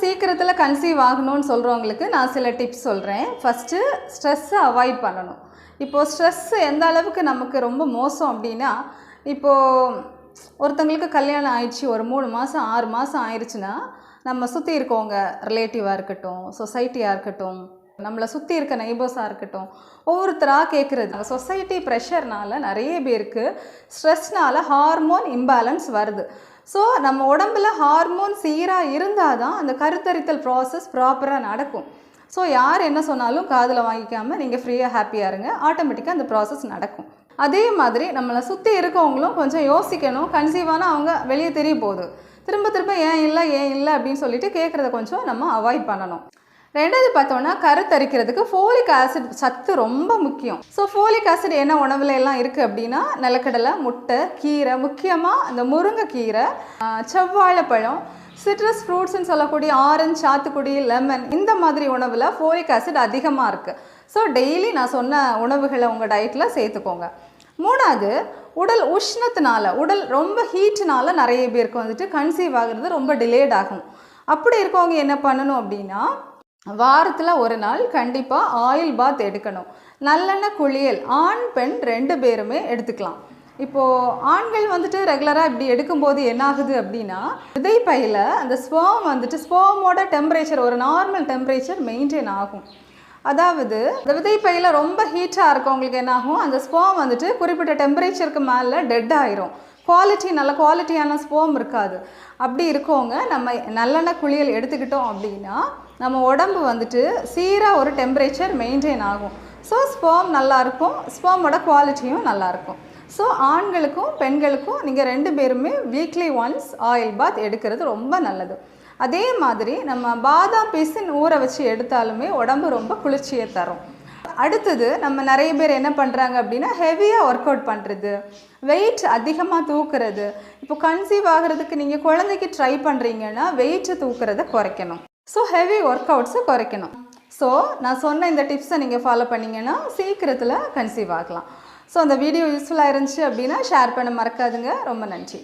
சீக்கிரத்தில் கன்சீவ் ஆகணும்னு சொல்கிறவங்களுக்கு நான் சில டிப்ஸ் சொல்கிறேன் ஃபஸ்ட்டு ஸ்ட்ரெஸ்ஸை அவாய்ட் பண்ணணும். இப்போது ஸ்ட்ரெஸ் எந்த அளவுக்கு நமக்கு ரொம்ப மோசம் அப்படின்னா இப்போது ஒருத்தங்களுக்கு கல்யாணம் ஆயிடுச்சு ஒரு மூணு மாதம் ஆறு மாதம் ஆயிடுச்சுன்னா நம்ம சுற்றி இருக்கவங்க ரிலேட்டிவாக இருக்கட்டும் சொசைட்டியாக இருக்கட்டும் நம்மளை சுற்றி இருக்க நெய்பர்ஸாக இருக்கட்டும் ஒவ்வொருத்தராக கேட்குறது சொசைட்டி ப்ரெஷர்னால் நிறைய பேருக்கு ஸ்ட்ரெஸ்னால் ஹார்மோன் இம்பேலன்ஸ் வருது. ஸோ நம்ம உடம்புல ஹார்மோன் சீராக இருந்தால் தான் அந்த கருத்தரித்தல் ப்ராசஸ் ப்ராப்பராக நடக்கும். ஸோ யார் என்ன சொன்னாலும் காதில் வாங்கிக்காமல் நீங்கள் ஃப்ரீயாக ஹாப்பியாக இருங்க. ஆட்டோமேட்டிக்காக அந்த ப்ராசஸ் நடக்கும். அதே மாதிரி நம்மளை சுற்றி இருக்கவங்களும் கொஞ்சம் யோசிக்கணும். கன்சீவான அவங்க வெளியே தெரிய போகுது. திரும்ப திரும்ப ஏன் இல்லை ஏன் இல்லை அப்படின்னு சொல்லிட்டு கேட்குறத கொஞ்சம் நம்ம அவாய்ட் பண்ணணும். ரெண்டாவது பார்த்தோம்னா கருத்தரிக்கிறதுக்கு ஃபோலிக் ஆசிட் சத்து ரொம்ப முக்கியம். ஸோ ஃபோலிக் ஆசிட் என்ன உணவுல எல்லாம் இருக்குது அப்படின்னா நிலக்கடலை முட்டை கீரை முக்கியமாக இந்த முருங்கைக்கீரை செவ்வாழைப்பழம் சிட்ரஸ் ஃப்ரூட்ஸ்னு சொல்லக்கூடிய ஆரஞ்சு சாத்துக்குடி லெமன் இந்த மாதிரி உணவில் ஃபோலிக் ஆசிட் அதிகமாக இருக்குது ஸோ டெய்லி நான் சொன்ன உணவுகளை உங்கள் டயட்டில் சேர்த்துக்கோங்க. மூணாவது உடல் உஷ்ணத்தினால உடல் ரொம்ப ஹீட்னால நிறைய பேருக்கு வந்துட்டு கன்சீவ் ஆகுறது ரொம்ப டிலேட் ஆகும். அப்படி இருக்கவங்க என்ன பண்ணணும் அப்படின்னா வாரத்தில் ஒரு நாள் கண்டிப்பாக ஆயில் பாத் எடுக்கணும். நல்லெண்ணெய் குளியல் ஆண் பெண் ரெண்டு பேருமே எடுத்துக்கலாம். இப்போது ஆண்கள் வந்துட்டு ரெகுலராக இப்படி எடுக்கும்போது என்ன ஆகுது அப்படின்னா விதைப்பையில் அந்த ஸ்போம் வந்துட்டு ஸ்போமோட டெம்பரேச்சர் ஒரு நார்மல் டெம்பரேச்சர் மெயின்டைன் ஆகும். அதாவது இந்த விதைப்பையில் ரொம்ப ஹீட்டாக இருக்கவங்களுக்கு என்ன ஆகும் அந்த ஸ்போம் வந்துட்டு குறிப்பிட்ட டெம்பரேச்சருக்கு மேலே டெட் ஆயிரும். குவாலிட்டி நல்ல குவாலிட்டியான ஸ்போம் இருக்காது. அப்படி இருக்கவங்க நம்ம நல்லெண்ணெய் குளியல் எடுத்துக்கிட்டோம் அப்படின்னா நம்ம உடம்பு வந்துட்டு சீராக ஒரு டெம்பரேச்சர் மெயின்டைன் ஆகும். ஸோ ஸ்போம் நல்லாயிருக்கும் ஸ்போமோட குவாலிட்டியும் நல்லாயிருக்கும் ஸோ ஆண்களுக்கும் பெண்களுக்கும் நீங்கள் ரெண்டு பேருமே வீக்லி ஒன்ஸ் ஆயில் பாத் எடுக்கிறது ரொம்ப நல்லது. அதே மாதிரி நம்ம பாதாம் பிசின் ஊற வச்சு எடுத்தாலுமே உடம்பு ரொம்ப குளிர்ச்சியை தரும். அடுத்தது நம்ம நிறைய பேர் என்ன பண்ணுறாங்க அப்படின்னா ஹெவியாக ஒர்க் அவுட் பண்ணுறது வெயிட் அதிகமாக தூக்குறது. இப்போ கன்சீவ் ஆகிறதுக்கு நீங்கள் குழந்தைக்கு ட்ரை பண்ணுறீங்கன்னா வெயிட்டை தூக்குறத குறைக்கணும். ஸோ ஹெவி ஒர்க் அவுட்ஸை குறைக்கணும். ஸோ நான் சொன்ன இந்த டிப்ஸை நீங்கள் ஃபாலோ பண்ணீங்கன்னா சீக்கிரத்தில் கன்சீவ் ஆகலாம். ஸோ அந்த வீடியோ யூஸ்ஃபுல்லாக இருந்துச்சு அப்படின்னா ஷேர் பண்ண மறக்காதுங்க. ரொம்ப நன்றி.